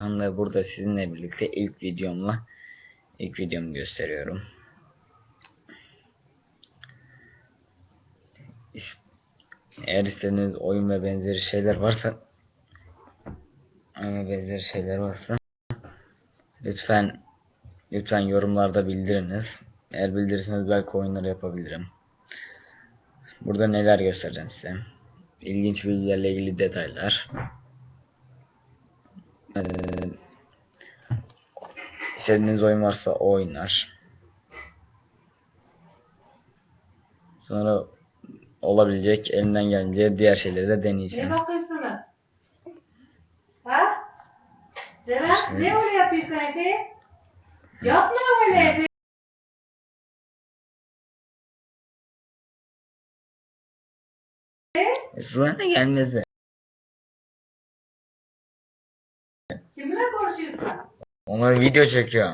anda burada sizinle birlikte ilk videomla ilk videomu gösteriyorum. Eğer istediğiniz oyun ve benzeri şeyler varsa oyun ve benzeri şeyler varsa lütfen lütfen yorumlarda bildiriniz. Eğer bildirirseniz belki oyunları yapabilirim. Burada neler göstereceğim size. İlginç bilgilerle ilgili detaylar. İstediğiniz oyun varsa o oynar. Sonra olabilecek elinden gelince diğer şeyleri de Ne deneyeceğim. bakıyorsunuz? Ha? Serap ne öyle yapıyorsun Efe? Yapma öyle Efe. Şuraya gelmez de. Kimle konuşuyorsun? Onlar video çekiyor.